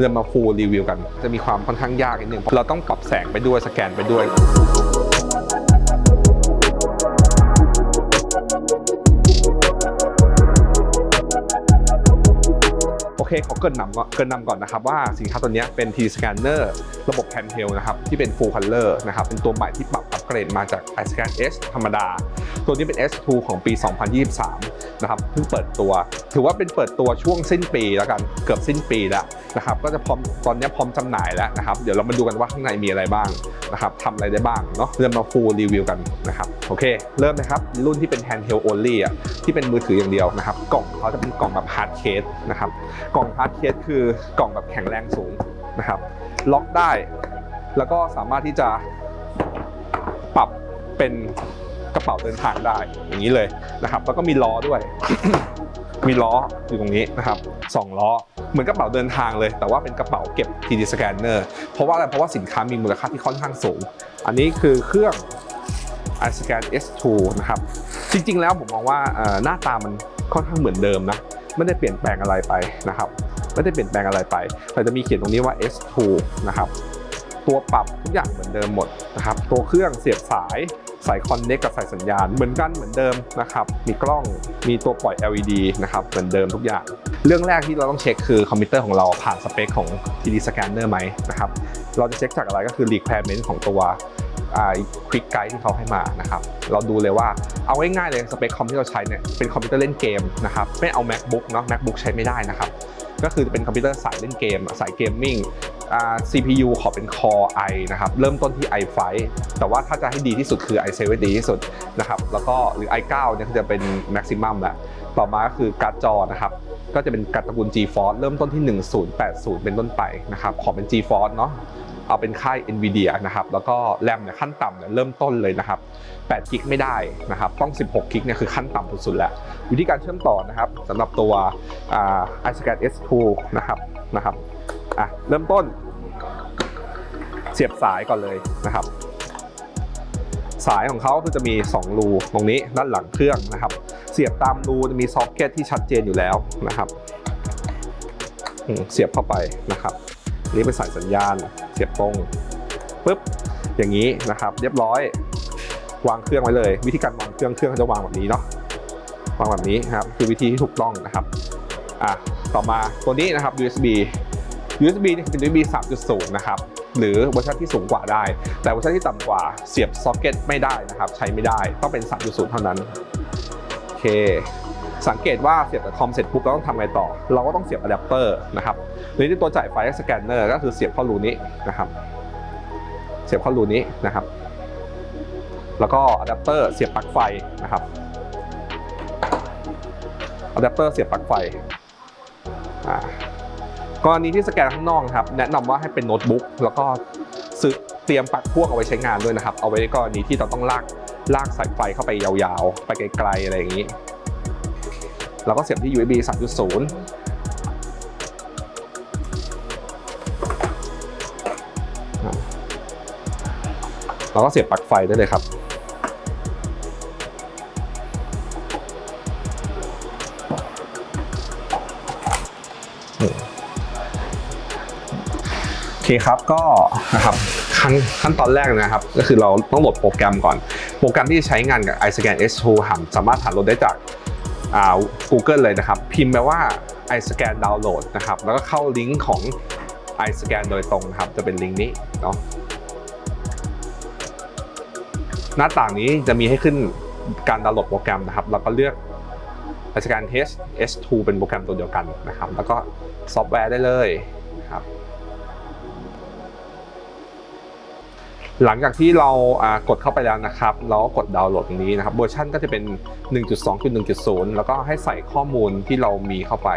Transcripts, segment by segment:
เรามาฟูลรีวิวกัน จะมีความค่อนข้างยากนิดนึงเพราะเราต้องปรับแสงไปด้วยสแกนไปด้วย โอเคขอเกรินนำก่อนเกินนำก่อนนะครับว่าสินค้าตัวนี้เป็น T scanner ระบบ handheld นะครับ ที่เป็น full color นะครับ เป็นตัวใหม่ที่ปรับอัปเกรดมาจาก iScan S ธรรมดา ตัวนี้เป็น S2 ของปี 2023 นะครับเพิ่งเปิดตัว ถือว่าเป็นเปิดตัวช่วงสิ้นปีแล้วกันเกือบสิ้นปีแล้วนะครับก็จะพร้อมตอนนี้พร้อมจำหน่ายแล้วนะครับ เดี๋ยวเรามาดูกันว่าข้างในมีอะไรบ้างนะครับทำอะไรได้บ้างเนาะเริ่มมาฟูลรีวิวกันนะครับโอเค เริ่มนะครับ รุ่นที่เป็น handheld only อะที่เป็นมือถืออย่างเดียวนะครับ กล่องเขาจะเป็นกล่องแบบ hard case นะครับกล่องฮาร์ดเคสคือกล่องแบบแข็งแรงสูงนะครับ ล็อกได้ แล้วก็สามารถที่จะปรับเป็น ระเป๋าเดินทางได้อย่างนี้เลยนะครับ แล้วก็มีล้อด้วย มีล้ออยู่ตรงนี้นะครับสองล้อเหมือนกระเป๋าเดินทางเลย แต่ว่าเป็นกระเป๋าเก็บ TD scanner เพราะว่าอะไรเพราะว่าสินค้ามีมูลค่าที่ค่อนข้างสูง อันนี้คือเครื่อง iScan S2 นะครับ จริงๆ แล้วผมมองว่าหน้าตามันค่อนข้างเหมือนเดิมนะ ไม่ได้เปลี่ยนแปลงอะไรไปนะครับ ไม่ได้เปลี่ยนแปลงอะไรไป แต่จะมีเขียนตรงนี้ว่า S2 นะครับ ตัวปรับทุกอย่างเหมือนเดิมหมดนะครับ ตัวเครื่องเสียบสาย สายคอนเน็กกับสายสัญญาณ เหมือนกันเหมือนเดิมนะครับ มีกล้องมีตัวปล่อย LED นะครับเหมือนเดิมทุกอย่าง เรื่องแรกที่เราต้องเช็คคือคอมพิวเตอร์ของเราผ่านสเปคของ TD scanner ไหมนะครับเราจะเช็คจากอะไรก็คือ requirement ของตัวควิกไกด์ที่เขาให้มานะครับเราดูเลยว่าเอาง่ายๆเลยสเปคคอมที่เราใช้เนี่ยเป็นคอมพิวเตอร์เล่นเกมนะครับไม่เอา macbook เนาะ macbook ใช้ไม่ได้นะครับก็คือเป็นคอมพิวเตอร์สายเล่นเกมสายเกมมิ่ง CPU ขอเป็น Core i นะครับ เริ่มต้นที่ i5 แต่ว่าถ้าจะให้ดีที่สุดคือ i7 ดีที่สุดนะครับ แล้วก็หรือ i9 เนี่ยจะเป็น maximum แหละ ต่อมาก็คือการ์ดจอนะครับ ก็จะเป็นการ์ดตระกูล GeForce เริ่มต้นที่ 1080 เป็นต้นไปนะครับ ขอเป็น GeForce เนาะเอาเป็นค่าย NVIDIA นะครับ แล้วก็แรมเนี่ยขั้นต่ำเนี่ยเริ่มต้นเลยนะครับ8กิกไม่ได้นะครับ ต้อง 16กิกเนี่ยคือขั้นต่ำสุดๆแล้ววิธีการเชื่อมต่อนะครับสำหรับตัวอ่า iScan S2 นะครับนะครับ อะเริ่มต้น เสียบสายก่อนเลยนะครับ สายของเขาคือจะมี 2 รูตรงนี้ด้านหลังเครื่องนะครับ เสียบตามรูจะมีซ็อกเก็ตที่ชัดเจนอยู่แล้วนะครับเสียบเข้าไปนะครับนี่เป็นสายสัญญาณ เสียบตรงปุ๊บอย่างนี้นะครับ เรียบร้อย วางเครื่องไว้เลย วิธีการวางเครื่องเครื่องเขาจะวางแบบนี้เนาะวางแบบนี้ครับคือวิธีที่ถูกต้องนะครับอะต่อมาตัวนี้นะครับ USB USB เนี่ยเป็น USB 3.0 นะครับ หรือเวอร์ชันที่สูงกว่าได้ แต่เวอร์ชันที่ต่ำกว่าเสียบซ็อกเก็ตไม่ได้นะครับ ใช้ไม่ได้ ต้องเป็น 3.0 เท่านั้น โอเค สังเกตว่าเสียบกับคอมเสร็จปุ๊บเราต้องทำไงต่อ เราก็ต้องเสียบอะแดปเตอร์นะครับหรือที่ตัวจ่ายไฟสแกนเนอร์ก็คือเสียบเข้ารูนี้นะครับ เสียบเข้ารูนี้นะครับ แล้วก็อะแดปเตอร์เสียบปลั๊กไฟนะครับอะแดปเตอร์เสียบปลั๊กไฟอ่า กรณีที่สแกนข้างนอกครับแนะนำว่าให้เป็นโน้ตบุ๊กแล้วก็ซื้อเตรียมปลั๊กพ่วงเอาไว้ใช้งานด้วยนะครับ เอาไว้กรณีที่เราต้องลากลากสายไฟเข้าไปยาวๆ ไปไกลๆอะไรอย่างนี้เราก็เสียบที่ USB 3.0เราก็เสียบปลั๊กไฟได้เลยครับ อเคครับก็นะครับขั้นขั้นตอนแรกนะครับ ก็คือเราต้องโหลดโปรแกรมก่อน โปรแกรมที่ใช้งานกับ iScan S2 หัสามารถหาโหลดได้จากอ่า Google เลยนะครับ พิมพ์ไปว่า iScan download นะครับ แล้วก็เข้าลิงก์ของ iScan โดยตรงนะครับ จะเป็นลิงก์นี้เนาะหน้าต่างนี้จะมีให้ขึ้นการดาวน์โหลดโปรแกรมนะครับ แล้วก็เลือก iScan Test S2 เป็นโปรแกรมตัวเดียวกันนะครับ แล้วก็ซอฟต์แวร์ได้เลยนะครับ หลังจากที่เรากดเข้าไปแล้วนะครับเราก็กดดาวน์โหลดตรงนี้นะครับเวอร์ชันก็จะเป็น 1.2.1.0 แล้วก็ให้ใส่ข้อมูลที่เรามีเข้าไป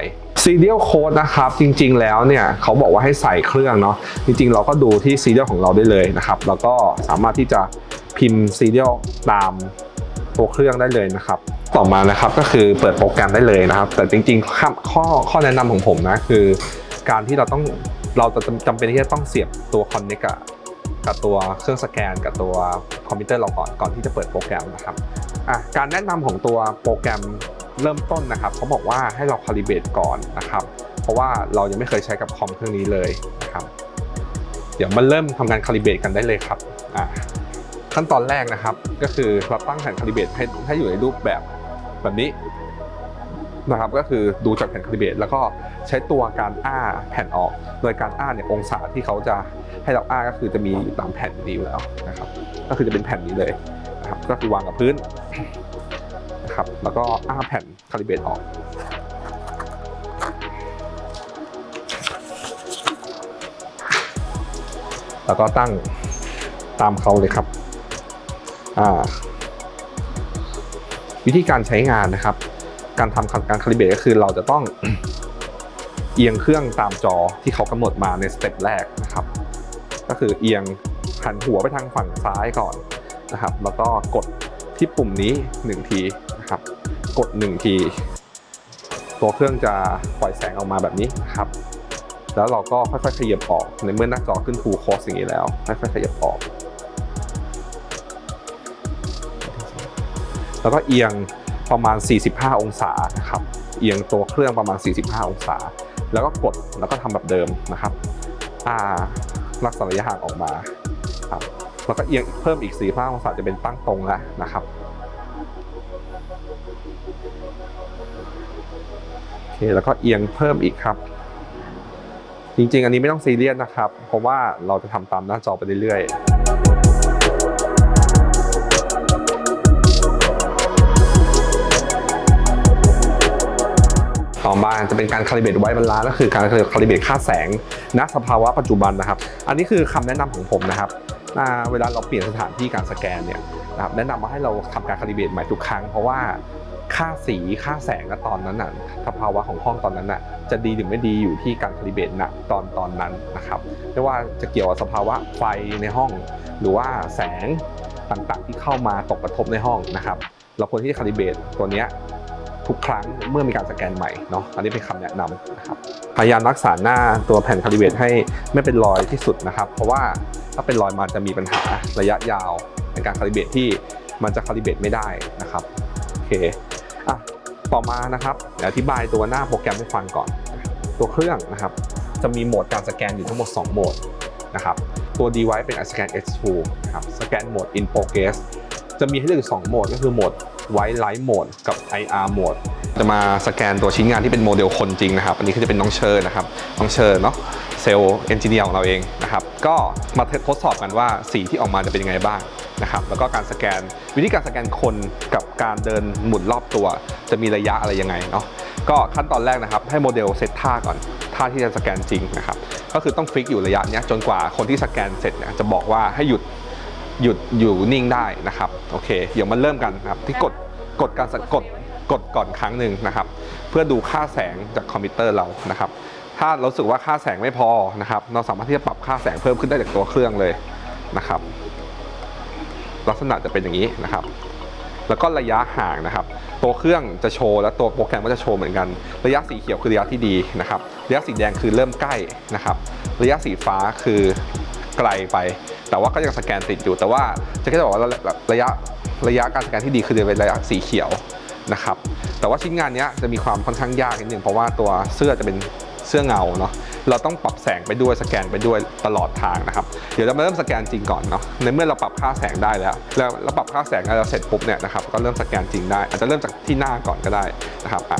Serial Code นะครับ จริงๆแล้วเนี่ยเขาบอกว่าให้ใส่เครื่องเนาะจริงๆ เราก็ดูที่ Serial ของเราได้เลยนะครับ แล้วก็สามารถที่จะพิมพ์ Serial ตามตัวเครื่องได้เลยนะครับ ต่อมานะครับก็คือเปิดโปรแกรมได้เลยนะครับ แต่จริงๆข้อข้อขอแนะนำของผมนะคือ การที่เราต้องเราจะจำเป็นที่จะต้องเสียบตัว Connect อะกับ กับตัวเครื่องสแกน กับตัวคอมพิวเตอร์เราก่อนก่อนที่จะเปิดโปรแกรมนะครับอะการแนะนำของตัวโปรแกรมเริ่มต้นนะครับเขาบอกว่าให้เราคาลิเบตก่อนนะครับ เพราะว่าเรายังไม่เคยใช้กับคอมเครื่องนี้เลยนะครับ เดี๋ยวมาเริ่มทำการคาลิเบตกันได้เลยครับอ่าขั้นตอนแรกนะครับ ก็คือเราตั้งแผ่นคาลิเบตให้ให้อยู่ในรูปแบบแบบนี้ นะครับก็คือดูจากแผ่นคาลิเบรตแล้วก็ใช้ตัวการอ้าแผ่นออก โดยการอ้าเนี่ยองศาที่เขาจะให้เราอ้าก็คือจะมีตามแผ่นนี้อยู่แล้วนะครับ ก็คือจะเป็นแผ่นนี้เลยนะครับก็คือวางกับพื้นนะครับแล้วก็อ้าแผ่นคาลิเบรตออกแล้วก็ตั้งตามเขาเลยครับวิธีการใช้งานนะครับ การทำการคาลิเบรตก็คือเราจะต้องเอียงเครื่องตามจอที่เขากำหนดมาในสเต็ปแรกนะครับ ก็คือเอียงหันหัวไปทางฝั่งซ้ายก่อนนะครับ แล้วก็กดที่ปุ่มนี้ 1 ทีนะครับ กด 1 ที ตัวเครื่องจะปล่อยแสงออกมาแบบนี้นะครับ แล้วเราก็ค่อยๆขยับออก ในเมื่อหน้าจอขึ้น full close อย่างนี้แล้วค่อยๆขยับออก แล้วก็เอียง ประมาณ 45 องศานะครับเอียงตัวเครื่องประมาณ 45 องศา แล้วก็กดแล้วก็ทำแบบเดิมนะครับอ่ารักษาระยะห่างออกมาครับแล้วก็เอียงเพิ่มอีก 45 องศาจะเป็นตั้งตรงแล้วนะครับโอเคแล้วก็เอียงเพิ่มอีกครับจริงๆ อันนี้ไม่ต้องซีเรียสนะครับ เพราะว่าเราจะทำตามหน้าจอไปเรื่อยๆ ต่อมาจะเป็นการคาลิเบรตไว้บรรลานก็คือการคาลิเบรตค่าแสงณสภาวะปัจจุบันนะครับ อันนี้คือคำแนะนำของผมนะครับเวลาเราเปลี่ยนสถานที่การสแกนเนี่ยนะครับแนะนำมาให้เราทำการคาลิเบรตใหม่ทุกครั้งเพราะว่าค่าสีค่าแสงณตอนนั้นน่ะสภาวะของห้องตอนนั้นน่ะจะดีหรือไม่ดีอยู่ที่การคาลิเบรตณตอนตอนนั้นนะครับไม่ว่าจะเกี่ยวกับสภาวะไฟในห้อง หรือว่าแสงต่างๆที่เข้ามาตกกระทบในห้องนะครับ เราควรที่จะคาลิเบรตตัวเนี้ย ทุกครั้งเมื่อมีการสแกนใหม่เนาะอันนี้เป็นคำแนะนำนะครับพยายามรักษาหน้าตัวแผ่นคาลิเบตให้ไม่เป็นรอยที่สุดนะครับ เพราะว่าถ้าเป็นรอยมันจะมีปัญหาระยะยาวในการคาลิเบตที่มันจะคาลิเบตไม่ได้นะครับโอเคอะต่อมานะครับเดี๋ยวอธิบายตัวหน้าโปรแกรมให้ฟังก่อน ตัวเครื่องนะครับ จะมีโหมดการสแกนอยู่ทั้งหมด 2 โหมดนะครับตัว device เป็น scan X2 นะครับสแกนโหมด in progress จะมีให้เลือกอยู่2โหมดก็คือโหมด white light mode กับ IR mode จะมาสแกนตัวชิ้นงานที่เป็นโมเดลคนจริงนะครับ อันนี้ก็จะเป็นน้องเชอร์นะครับ น้องเชอร์เนาะเซลล์เอนจิเนียร์ของเราเองนะครับ ก็มาทดสอบกันว่าสีที่ออกมาจะเป็นยังไงบ้างนะครับ แล้วก็การสแกนวิธีการสแกนคนกับการเดินหมุนรอบตัว จะมีระยะอะไรยังไงเนาะ ก็ขั้นตอนแรกนะครับ ให้โมเดลเซตท่าก่อน ท่าที่จะสแกนจริงนะครับ ก็คือต้องฟิกอยู่ระยะนี้จนกว่าคนที่สแกนเสร็จเนี่ยจะบอกว่าให้หยุด หยุดอยู่นิ่งได้นะครับโอเค เดี๋ยวมาเริ่มกันนะครับที่กดกดการสกดกดก่อนครั้งหนึ่งนะครับ เพื่อดูค่าแสงจากคอมพิวเตอร์เรานะครับ ถ้าเราสึกว่าค่าแสงไม่พอนะครับ เราสามารถที่จะปรับค่าแสงเพิ่มขึ้นได้จากตัวเครื่องเลยนะครับ ลักษณะจะเป็นอย่างนี้นะครับ แล้วก็ระยะห่างนะครับ ตัวเครื่องจะโชว์และตัวโปรแกรมก็จะโชว์เหมือนกัน ระยะสีเขียวคือระยะที่ดีนะครับ ระยะสีแดงคือเริ่มใกล้นะครับ ระยะสีฟ้าคือไกลไป แต่ว่าก็ยังสแกนติดอยู่ แต่ว่าจะแค่บอกว่าระยะระยะการสแกนที่ดีคือเป็นระยะสีเขียวนะครับ แต่ว่าชิ้นงานนี้จะมีความค่อนข้างยากนิดนึงเพราะว่าตัวเสื้อจะเป็นเสื้อเงาเนาะ เราต้องปรับแสงไปด้วยสแกนไปด้วยตลอดทางนะครับ เดี๋ยวเรามาเริ่มสแกนจริงก่อนเนาะ ในเมื่อเราปรับค่าแสงได้แล้ว แล้วเราปรับค่าแสงแล้วเสร็จปุ๊บเนี่ยนะครับ ก็เริ่มสแกนจริงได้ อาจจะเริ่มจากที่หน้าก่อนก็ได้นะครับอะ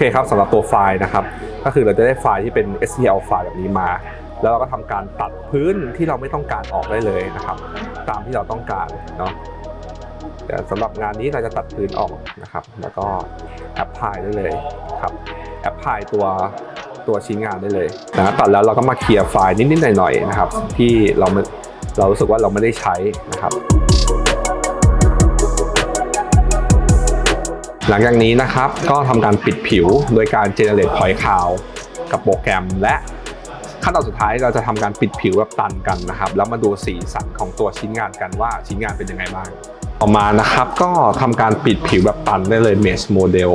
เคครับสำหรับตัวไฟล์นะครับ ก็คือเราจะได้ไฟล์ที่เป็น STL ไฟล์แบบนี้มา แล้วเราก็ทำการตัดพื้นที่เราไม่ต้องการออกได้เลยนะครับ ตามที่เราต้องการเนาะแต่สำหรับงานนี้เราจะตัดพื้นออกนะครับ แล้วก็แอปพลายได้เลยครับแอปพลายตัวตัวชิ้นงานได้เลยนะตัดแล้วเราก็มาเคลียร์ไฟล์นิดๆหน่อยๆนะครับ ที่เราเรารู้สึกว่าเราไม่ได้ใช้นะครับ หลังจากนี้นะครับ ก็ทำการปิดผิวโดยการ generate point cloud กับโปรแกรมและขั้นตอนสุดท้ายเราจะทำการปิดผิวแบบตันกันนะครับ แล้วมาดูสีสันของตัวชิ้นงานกันว่าชิ้นงานเป็นยังไงบ้างต่อมานะครับ ก็ทำการปิดผิวแบบตันได้เลย mesh model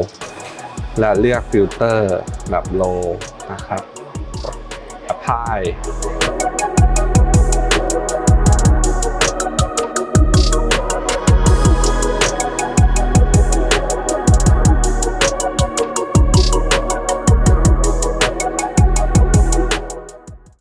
และเลือกฟิลเตอร์แบบ low นะครับถ่าย